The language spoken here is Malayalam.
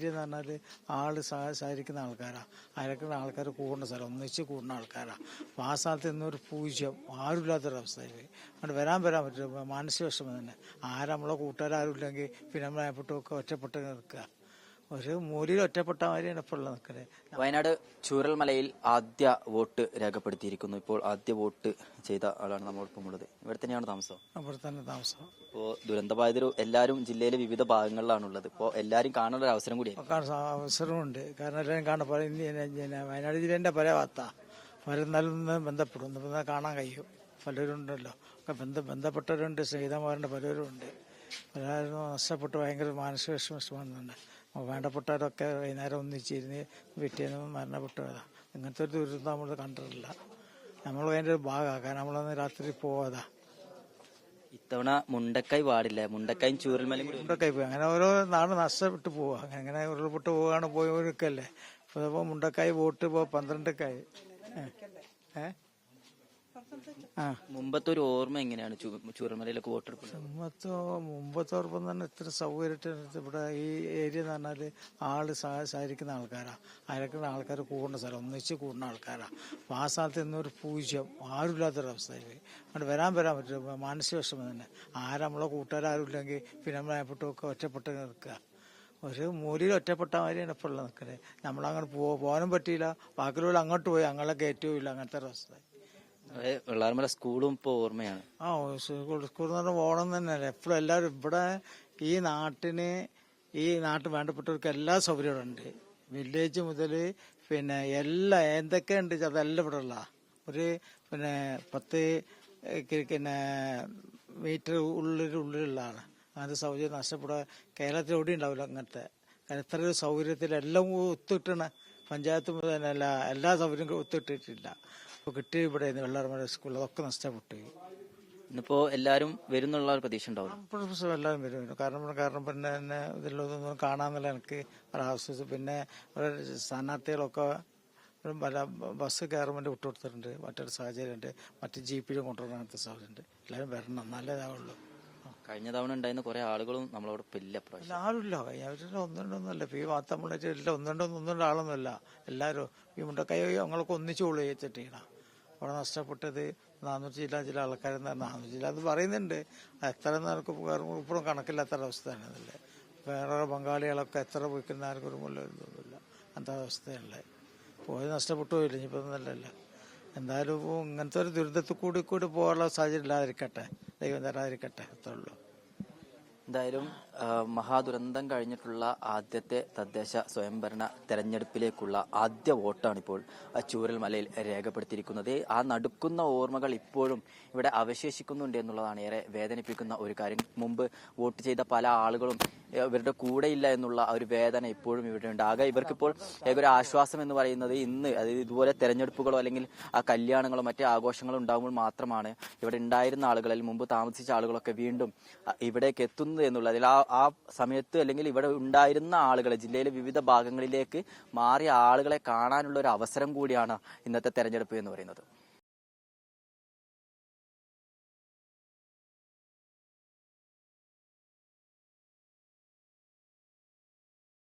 ഏരിയ എന്ന് പറഞ്ഞാൽ ആൾ സഹസാരിക്കുന്ന ആൾക്കാരാണ് അയലക്കുന്ന ആൾക്കാർ കൂടുന്ന സ്ഥലം ഒന്നിച്ച് കൂടുന്ന ആൾക്കാരാണ് അപ്പോൾ ആ സ്ഥലത്ത് ഇന്നൊരു പൂജ്യം ആരുമില്ലാത്തൊരവസ്ഥയിൽ അതുകൊണ്ട് വരാൻ വരാൻ പറ്റില്ല. മാനസിക വിഷമം തന്നെ. ആരും നമ്മളെ കൂട്ടുകാരും ഇല്ലെങ്കിൽ പിന്നെ നമ്മളെ നമ്മളെപ്പെട്ടൊക്കെ ഒറ്റപ്പെട്ട് നിൽക്കുക. ഒരു മൂലയിൽ ഒറ്റപ്പെട്ട മാതിരിയാണ് ഇപ്പോൾ നിൽക്കുന്നത് വയനാട് ചൂരൽമലയിൽ ആദ്യ വോട്ട് രേഖപ്പെടുത്തിയിരിക്കുന്നു. ഇപ്പോൾ ആദ്യ വോട്ട് ചെയ്ത ആളാണ് നമ്മോടൊപ്പം ഉള്ളത്. ഇവിടെ തന്നെയാണ് താമസം? ഇവിടെ തന്നെ താമസം. ഇപ്പോൾ ദുരന്തബാധിതർ എല്ലാവരും ജില്ലയിലെ വിവിധ ഭാഗങ്ങളിലാണുള്ളത്. ഇപ്പോൾ എല്ലാവരും കാണാനുള്ള ഒരു അവസരം കൂടിയാണ് അവസരമുണ്ട്. കാരണം എല്ലാവരും കാണാൻ വയനാട് ജില്ലേന്റെ പല ഭാഗത്താ. പലരും നല്ല ബന്ധപ്പെടും. കാണാൻ കഴിയും. പലരും ഉണ്ടല്ലോ. ബന്ധപ്പെട്ടവരുണ്ട് സ്നേഹിതന്മാരുണ്ട് പലരും ഉണ്ട്. പലരും നഷ്ടപ്പെട്ട് ഭയങ്കര മാനസിക വിഷമമാണ് വേണ്ടപ്പെട്ടവരൊക്കെ വൈകുന്നേരം ഒന്നിച്ചിരുന്ന് പിറ്റേന്ന് മരണപ്പെട്ടവരാ. ഇങ്ങനത്തെ ഒരു ദുരിതം നമ്മൾ കണ്ടിട്ടില്ല. നമ്മൾ അതിന്റെ ഒരു ഭാഗമാണ് കാരണം നമ്മളന്ന് രാത്രി പോവാതാ. ഇത്തവണ മുണ്ടക്കൈ പാടില്ല മുണ്ടക്കായും ചൂരൽമലയും കൂടി മുണ്ടക്കൈ പോയി. അങ്ങനെ ഓരോ നാട് നഷ്ടപ്പെട്ടു പോവുക അങ്ങനെ ഉരുൾപൊട്ട് പോവുകയാണ് പോയവർക്കല്ലേ അപ്പോൾ അപ്പൊ മുണ്ടക്കായി വോട്ട് പോ പന്ത്രണ്ടക്കായി ഏ? മുമ്പത്തെ ഒരു ഓർമ്മ എങ്ങനെയാണ്? ചൂരമലയിലൊക്കെ വോട്ടെടുപ്പ് മുമ്പത്തോ മുമ്പത്തോടൊപ്പം തന്നെ ഇത്ര സൗകര്യം ഇവിടെ ഈ ഏരിയ എന്ന് പറഞ്ഞാൽ ആൾ സഹായിക്കുന്ന സഹകരിക്കുന്ന ആൾക്കാരാണ് അയൽക്കുന്ന ആൾക്കാർ കൂടുന്ന സ്ഥലം ഒന്നിച്ച് കൂടുന്ന ആൾക്കാരാണ് അപ്പോൾ ആ സ്ഥലത്ത് ഇന്നൊരു പൂജ്യം ആരുമില്ലാത്തൊരവസ്ഥയിൽ അവിടെ വരാൻ വരാൻ പറ്റില്ല. മാനസിക വിഷമം തന്നെ. ആരും നമ്മളെ കൂട്ടുകാരും ഇല്ലെങ്കിൽ പിന്നെ നമ്മളെപ്പെട്ടൊക്കെ ഒറ്റപ്പെട്ട് നിൽക്കുക. ഒരു മൂലയിൽ ഒറ്റപ്പെട്ട മാതിരിയാണ് ഇപ്പോൾ ഉള്ളത് നിൽക്കുന്നത് നമ്മളങ്ങനെ പോ പോകാനും പറ്റിയില്ല. ബാക്കിയുള്ള അങ്ങോട്ട് പോയി ഞങ്ങളെ കയറ്റവും ഇല്ല. അങ്ങനത്തെ ഒരു അവസ്ഥ അതെ വെള്ളാർമല സ്കൂളും ഇപ്പൊ ഓർമ്മയാണ്. ആ സ്കൂൾ എന്ന് പറഞ്ഞാൽ ഓണം എപ്പോഴും എല്ലാവരും ഇവിടെ ഈ നാട്ടിന് ഈ നാട്ടിൽ വേണ്ടപ്പെട്ടവർക്ക് എല്ലാ സൗകര്യവും ഉണ്ട്. വില്ലേജ് മുതൽ പിന്നെ എല്ലാ എന്തൊക്കെയുണ്ട് അതെല്ലാം ഇവിടെ ഉള്ള ഒരു പിന്നെ പത്ത് പിന്നെ മീറ്റർ ഉള്ളിൽ ഉള്ളിലുള്ളതാണ്. അങ്ങനത്തെ സൗകര്യം നഷ്ടപ്പെടാൻ കേരളത്തിൽ എവിടെ ഉണ്ടാവില്ല അങ്ങനത്തെ. ഇത്ര സൗകര്യത്തിൽ എല്ലാം ഒത്തിട്ടണ. പഞ്ചായത്ത് മുതൽ എല്ലാ എല്ലാ സൗകര്യങ്ങളും ഒത്തിട്ടിട്ടില്ല. ഇപ്പോൾ കിട്ടി ഇവിടെ വെള്ളാർമല സ്കൂൾ അതൊക്കെ നഷ്ടപ്പെട്ടു ഇന്നിപ്പോ എല്ലാരും വരുന്നുള്ള ഒരു പ്രതീക്ഷ ഉണ്ടാവും എല്ലാവരും വരും. കാരണം കാരണം പിന്നെ ഇതിലൊന്നും ഇതിലുള്ളതൊന്നും കാണാമെന്നുള്ള എനിക്ക്. ഒരാവശ്യം പിന്നെ സ്ഥാനാർത്ഥികളൊക്കെ പല ബസ് ഗവൺമെന്റ് വിട്ടുകൊടുത്തിട്ടുണ്ട് മറ്റൊരു സാഹചര്യമുണ്ട്. മറ്റ് ജീപ്പിലും കൊണ്ടുവരാനത്തെ അങ്ങനത്തെ സാഹചര്യമുണ്ട് എല്ലാവരും വരണം നല്ലതാവുള്ളൂ കഴിഞ്ഞ തവണ ഉണ്ടായിരുന്ന കുറെ ആളുകളും നമ്മളോട് ഇപ്പൊ ഇല്ല പ്രാവശ്യം ആരുമില്ല. അവരുടെ ഒന്നുണ്ടൊന്നുമല്ല ഇപ്പൊ ഈ നമ്മളെ എല്ലാം ഒന്നുണ്ടൊന്നും ഒന്നുണ്ട് ആളൊന്നുമല്ല എല്ലാവരും ഈ മുണ്ടക്കൈ ഞങ്ങളൊക്കെ ഒന്നിച്ചു കൊള്ളു ചെയ്തിട്ടാണ് അവിടെ നഷ്ടപ്പെട്ടത് നാനൂറ് ജില്ല ചില ആൾക്കാരെന്ന് നാനൂറ് ജില്ല അത് പറയുന്നുണ്ട്. എത്ര നേർക്ക് ഇപ്പോഴും കണക്കില്ലാത്ത അവസ്ഥ തന്നെ വേറെ ബംഗാളികളൊക്കെ എത്ര പോയിക്കുന്ന ആർക്കും ഒരു മുല്ലൊന്നുമില്ല അങ്ങനത്തെ അവസ്ഥയല്ലേ പോയത് നഷ്ടപ്പെട്ടു പോയില്ല? ഇനിയിപ്പോൾ ഒന്നല്ലല്ല എന്തായാലും ഇങ്ങനത്തെ ഒരു ദുരിതത്തിൽ കൂടി കൂടി പോകാനുള്ള സാഹചര്യം ഇല്ലാതിരിക്കട്ടെ. ദൈവം തരാതിരിക്കട്ടെ. അത്രയുള്ളൂ എന്തായാലും മഹാദുരന്തം കഴിഞ്ഞിട്ടുള്ള ആദ്യത്തെ തദ്ദേശ സ്വയംഭരണ തെരഞ്ഞെടുപ്പിലേക്കുള്ള ആദ്യ വോട്ടാണ് ഇപ്പോൾ ആ ചൂരൽമലയിൽ രേഖപ്പെടുത്തിയിരിക്കുന്നത്. ആ നടുക്കുന്ന ഓർമ്മകൾ ഇപ്പോഴും ഇവിടെ അവശേഷിക്കുന്നുണ്ട് എന്നുള്ളതാണ് ഏറെ വേദനിപ്പിക്കുന്ന ഒരു കാര്യം. മുമ്പ് വോട്ട് ചെയ്ത പല ആളുകളും ഇവരുടെ കൂടെയില്ല എന്നുള്ള ഒരു വേദന ഇപ്പോഴും ഇവിടെ ഉണ്ട് ആകെ ഇവർക്കിപ്പോൾ ഒരു ആശ്വാസം എന്ന് പറയുന്നത് ഇന്ന് അതായത് ഇതുപോലെ തെരഞ്ഞെടുപ്പുകളോ അല്ലെങ്കിൽ ആ കല്യാണങ്ങളോ മറ്റേ ആഘോഷങ്ങളോ ഉണ്ടാകുമ്പോൾ മാത്രമാണ് ഇവിടെ ഉണ്ടായിരുന്ന ആളുകൾ അല്ലെങ്കിൽ മുമ്പ് താമസിച്ച ആളുകളൊക്കെ വീണ്ടും ഇവിടേക്ക് എത്തുന്നത് എന്നുള്ളത്. അതിൽ ആ ആ സമയത്ത് അല്ലെങ്കിൽ ഇവിടെ ഉണ്ടായിരുന്ന ആളുകളെ ജില്ലയിലെ വിവിധ ഭാഗങ്ങളിലേക്ക് മാറിയ ആളുകളെ കാണാനുള്ള ഒരു അവസരം കൂടിയാണ് ഇന്നത്തെ തെരഞ്ഞെടുപ്പ് എന്ന് പറയുന്നത്.